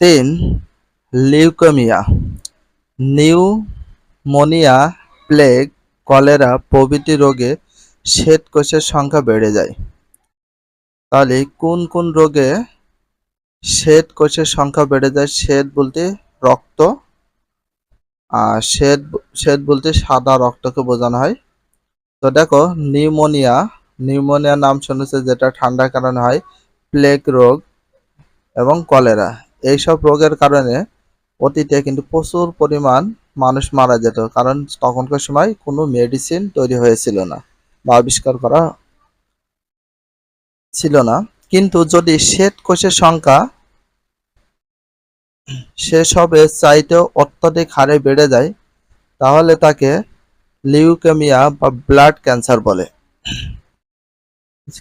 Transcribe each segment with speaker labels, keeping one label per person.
Speaker 1: তিন, leukaemia. Pneumonia plague, cholera প্রভৃতি রোগে শ্বেতকোষের সংখ্যা বেড়ে যায়। তাহলে কোন কোন রোগে শ্বেতকোষের সংখ্যা বেড়ে যায়? শ্বেত বলতে রক্ত, আর শ্বেত শ্বেত বলতে সাদা রক্তকে বোঝানো হয়। তো দেখো, নিউমোনিয়া নিউমোনিয়া নাম শুনেছে যেটা ঠান্ডার কারণে হয়, প্লেগ রোগ এবং কলেরা। এইসব রোগের কারণে অতীতে কিন্তু প্রচুর পরিমাণ মানুষ মারা যেত। কারণ তখনকার সময় কোনো মেডিসিন তৈরি হয়েছিল না বা আবিষ্কার করা ছিল না। কিন্তু যদি শ্বেত কোষের সংখ্যা সেসবের চাইতেও অত্যধিক হারে বেড়ে যায়, তাহলে তাকে লিউকেমিয়া বা ব্লাড ক্যান্সার বলে।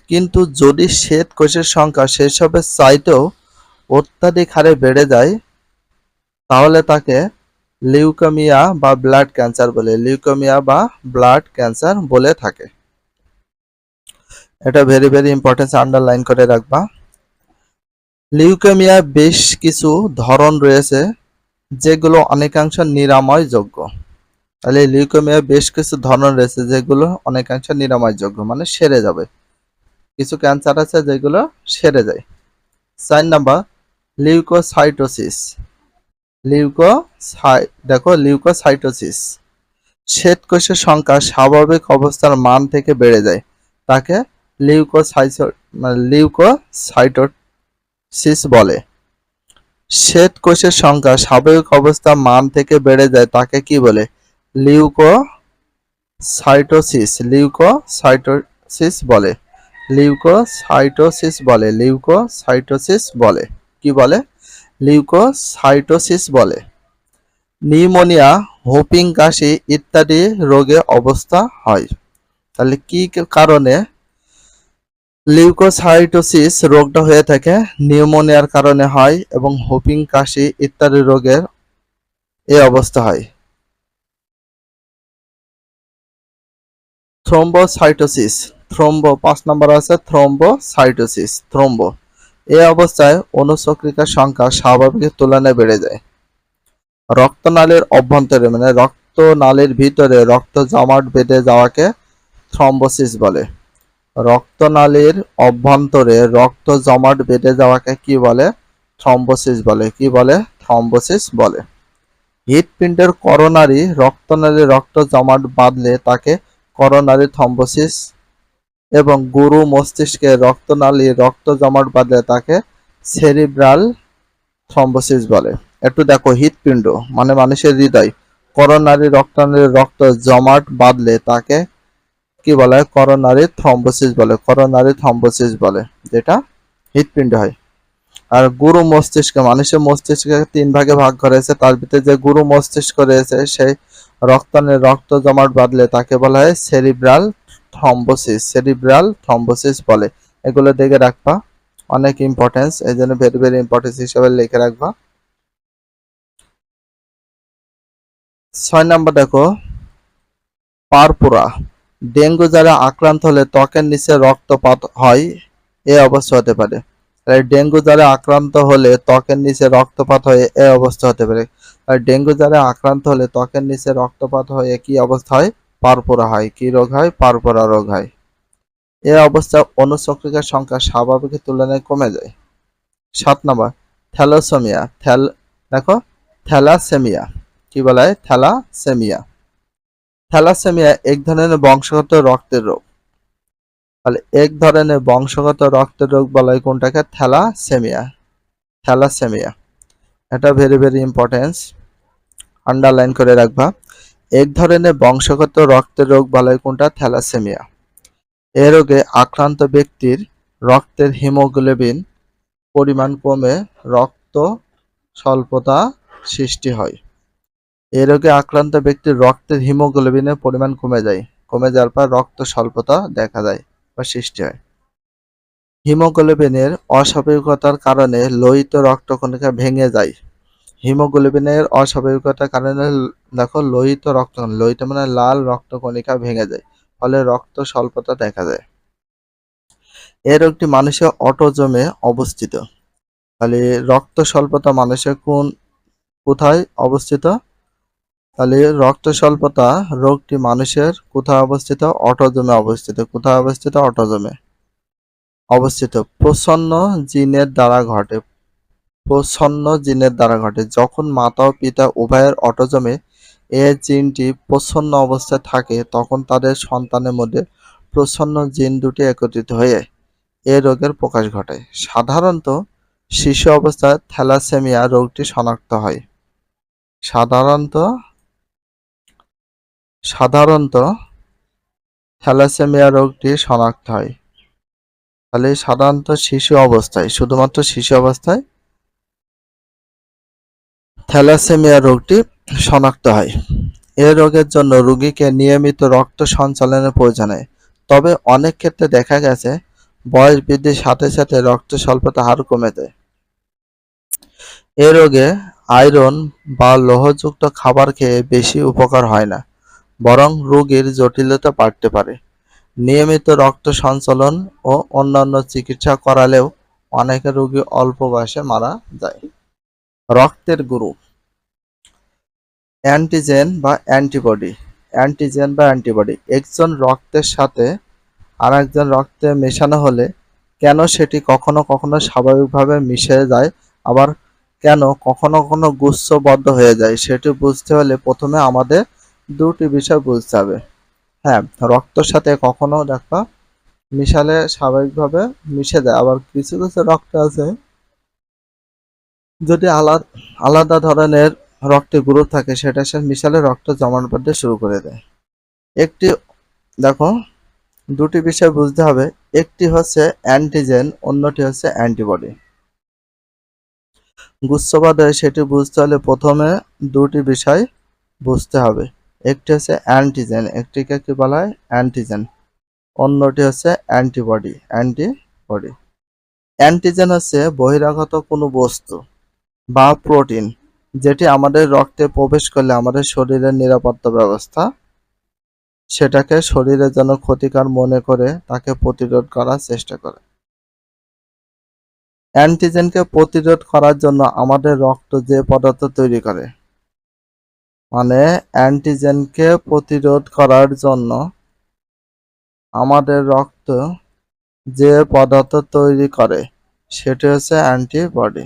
Speaker 1: কিন্তু যদি শ্বেত কোষের সংখ্যা সেসবের চাইতেও অত্যাধিক হারে বেড়ে যায়, তাহলে তাকে লিউকেমিয়া বা ব্লাড ক্যান্সার বলে, লিউকেমিয়া বা ব্লাড ক্যান্সার বলে থাকে। এটা ভেরি ভেরি ইম্পর্টেন্স আন্ডারলাইন করে রাখবা। লিউকেমিয়া বেশ কিছু ধরন রয়েছে, যেগুলো অনেকাংশ নিরাময়যোগ্য। তাহলে লিউকেমিয়া বেশ কিছু ধরন রয়েছে, যেগুলো অনেকাংশ নিরাময়যোগ্য মানে সেরে যাবে। কিছু ক্যান্সার আছে, যেগুলো সেরে যায়। চার নাম্বার লিউকোসাইটোসিস লিউকো দেখো লিউকোসাইটোসিস শ্বেতকোষের সংখ্যা স্বাভাবিক অবস্থার মান থেকে বেড়ে যায়। তাকে লিউকোসাইটো মানে লিউকোসাইটোসিস বলে। শ্বেতকোষের সংখ্যা স্বাভাবিক অবস্থার মান থেকে বেড়ে যায় তাকে কি বলে? লিউকোসাইটোসিস লিউকোসাইটোসিস বলে। লিউকোসাইটোসিস বলে। লিউকোসাইটোসিস বলে। কি বলে? লিউকোসাইটোসিস বলে। নিউমোনিয়া, হুপিং, কাশি ইত্যাদি রোগে অবস্থা হয়। তাহলে কি কারণে লিউকোসাইটোসিস রোগটা হয়ে থাকে? নিউমোনিয়ার কারণে হয় এবং হুপিং, কাশি ইত্যাদি রোগের এই অবস্থা হয়। থ্রোম্বোসাইটোসিস। থ্রোম্বো, পাঁচ নম্বর আছে, থ্রোম্বোসাইটোসিস, থ্রোম্বো। এই অবস্থায় অনুচক্রিকার সংখ্যা স্বাভাবিকের তুলনায় বেড়ে যায়। রক্তনালীর অভ্যন্তরে মানে রক্তনালীর ভিতরে রক্ত জমাট বেঁধে যাওয়াকে থ্রম্বোসিস বলে। রক্তনালীর অভ্যন্তরে রক্ত জমাট বেঁধে যাওয়াকে কি বলে? থ্রম্বোসিস বলে। কি বলে? থ্রম্বোসিস বলে। হৃৎপিণ্ডের করোনারি রক্তনালী রক্ত জমাট বাঁধলে তাকে করোনারি থ্রম্বোসিস এবং গুরু মস্তিষ্কে রক্তনালী, রক্ত জমাট বাঁধলে তাকে সেরিব্রাল থ্রম্বোসিস বলে। একটু দেখো, হৃৎপিণ্ড মানে মানুষের হৃদয়। করোনারি রক্তনালীর রক্ত জমাট বাঁধলে তাকে কি বলে? করোনারি থ্রম্বোসিস বলে, করোনারি থ্রম্বোসিস বলে, যেটা হৃৎপিণ্ড হয়। আর গুরু মস্তিষ্ক, মানুষের মস্তিষ্কে তিন ভাগে ভাগ করেছে। তার ভিতরে যে গুরু মস্তিষ্ক রয়েছে, সেই রক্তনের রক্ত জমাট বাঁধলে তাকে বলা হয় সেরিব্রাল থ্রম্বোসিস সেরিব্রাল থ্রম্বোসিস বলে। এগুলো দেখে রাখবা। অনেক ইম্পর্টেন্স এই জন্য ভেরি ভেরি ইম্পর্টেন্স হিসেবে লিখে রাখবা। ছয় নম্বর দেখো, পারপুরা। ডেঙ্গু যারা আক্রান্ত হলে ত্বকের নিচে রক্তপাত হয়, এ অবস্থা হতে পারে। ডেঙ্গু যারা আক্রান্ত হলে ত্বকের নিচে রক্তপাত হয়ে, এ অবস্থা হতে পারে। ডেঙ্গু যারা আক্রান্ত হলে ত্বকের নিচে রক্তপাত হয়ে কি অবস্থা হয়? পারপোরা হয়, কি রোগ হয়? পারপোরা রোগ হয়। এ অবস্থায় অনুচক্রিকার সংখ্যা স্বাভাবিকের তুলনায় কমে যায়। সাত নম্বর, থ্যালোসেমিয়া, থ্যাল, দেখো, থ্যালাসেমিয়া, কি বলা হয়? থ্যালাসেমিয়া। থ্যালাসেমিয়া এক ধরনের বংশগত রক্তের রোগ। তাহলে এক ধরনের বংশগত রক্তের রোগ বলা হয় কোনটাকে? থ্যালাসেমিয়া। থ্যালাসেমিয়া। এটা ভেরি ভেরি ইম্পর্টেন্স আন্ডারলাইন করে রাখবা। এক ধরনের বংশগত রক্তের রোগ বলা কোনটা? থ্যালাসেমিয়া। এ রোগে আক্রান্ত ব্যক্তির রক্তের হিমোগ্লোবিন পরিমাণ কমে রক্ত স্বল্পতা সৃষ্টি হয়। এ রোগে আক্রান্ত ব্যক্তির রক্তের হিমোগ্লোবিনের পরিমাণ কমে যায়। কমে যাওয়ার পর রক্ত স্বল্পতা দেখা যায় বা সৃষ্টি হয়। হিমোগ্লোবিনের অস্বাভাবিকতার কারণে লোহিত রক্তকণিকা ভেঙে যায়। হিমোগ্লোবিনের অস্বাভাবিকতার কারণে দেখো লোহিত রক্ত, লোহিত মানে লাল রক্তকণিকা ভেঙে যায়, ফলে রক্ত স্বল্পতা দেখা যায় এ রোগটি মানুষের অটোজমে অবস্থিত। তাহলে রক্ত স্বল্পতা মানুষের কোন, কোথায় অবস্থিত? তাহলে রক্ত স্বল্পতা রোগটি মানুষের কোথায় অবস্থিত? অটোজমে অবস্থিত। কোথায় অবস্থিত? অটোজমে। অবস্থিত। প্রসন্ন জিনের দ্বারা ঘটে। প্রসন্ন জিনের দ্বারা ঘটে। যখন মাতা ও পিতা উভয়ের অটোজমে এ জিনটি প্রচ্ছন্ন অবস্থায় থাকে, তখন তাদের সন্তানের মধ্যে প্রচ্ছন্ন জিন দুটি একত্রিত হয়ে এ রোগের প্রকাশ ঘটায় সাধারণত শিশু অবস্থায় থ্যালাসেমিয়া রোগটি শনাক্ত হয়। সাধারণত সাধারণত থ্যালাসেমিয়া রোগটি শনাক্ত হয়। তাহলে সাধারণত শিশু অবস্থায়, শুধুমাত্র শিশু অবস্থায় থ্যালাসেমিয়া রোগটি শনাক্ত হয়। এ রোগের জন্য রোগীকে নিয়মিত রক্ত সঞ্চালনের প্রয়োজন হয়। তবে অনেক ক্ষেত্রে দেখা গেছে, বয়স বৃদ্ধির সাথে সাথে রক্ত স্বল্পতা হার কমে যায়। এ রোগে আয়রন বা লৌহযুক্ত খাবার খেয়ে বেশি উপকার হয় না, বরং রোগীর জটিলতা বাড়তে পারে। নিয়মিত রক্ত সঞ্চালন ও অন্যান্য চিকিৎসা করালেও অনেকে রোগী অল্প বয়সে মারা যায়। রক্তের গ্রুপ। অ্যান্টিজেন বা অ্যান্টিবডি অ্যান্টিজেন বা অ্যান্টিবডি একজন রক্তের সাথে আর একজন রক্তে মেশানো হলে কেন সেটি কখনো কখনো স্বাভাবিকভাবে মিশে যায়, আবার কেন কখনো কখনো গুচ্ছবদ্ধ হয়ে যায়, সেটি বুঝতে হলে প্রথমে আমাদের দুটি বিষয় বুঝতে হবে। হ্যাঁ রক্তর সাথে কখনো দেখো মিশালে স্বাভাবিকভাবে মিশে যায়, আবার কিছু কিছু রক্ত আছে যদি আলাদা আলাদা ধরনের রক্তে গ্রুপ থাকে, সেটা সে মিশালে রক্ত জমাট বাঁধতে শুরু করে দেয়। একটি, দেখো, দুটি বিষয় বুঝতে হবে। একটি হচ্ছে অ্যান্টিজেন অন্যটি হচ্ছে অ্যান্টিবডি গুচ্ছবাদ সেটি বুঝতে হলে প্রথমে দুটি বিষয় বুঝতে হবে। একটি হচ্ছে অ্যান্টিজেন একটিকে কি বলা হয়? অ্যান্টিজেন অন্যটি হচ্ছে অ্যান্টিবডি অ্যান্টিবডি অ্যান্টিজেন হচ্ছে বহিরাগত কোনো বস্তু। বা প্রোটিন, যেটি আমাদের রক্তে প্রবেশ করলে আমাদের শরীরের নিরাপত্তা ব্যবস্থা, সেটাকে শরীরের জন্য ক্ষতিকর মনে করে তাকে প্রতিরোধ করার চেষ্টা করে। অ্যান্টিজেনকে প্রতিরোধ করার জন্য আমাদের রক্ত যে পদার্থ তৈরি করে মানে অ্যান্টিজেনকে প্রতিরোধ করার জন্য আমাদের রক্ত যে পদার্থ তৈরি করে, সেটি হচ্ছে অ্যান্টিবডি।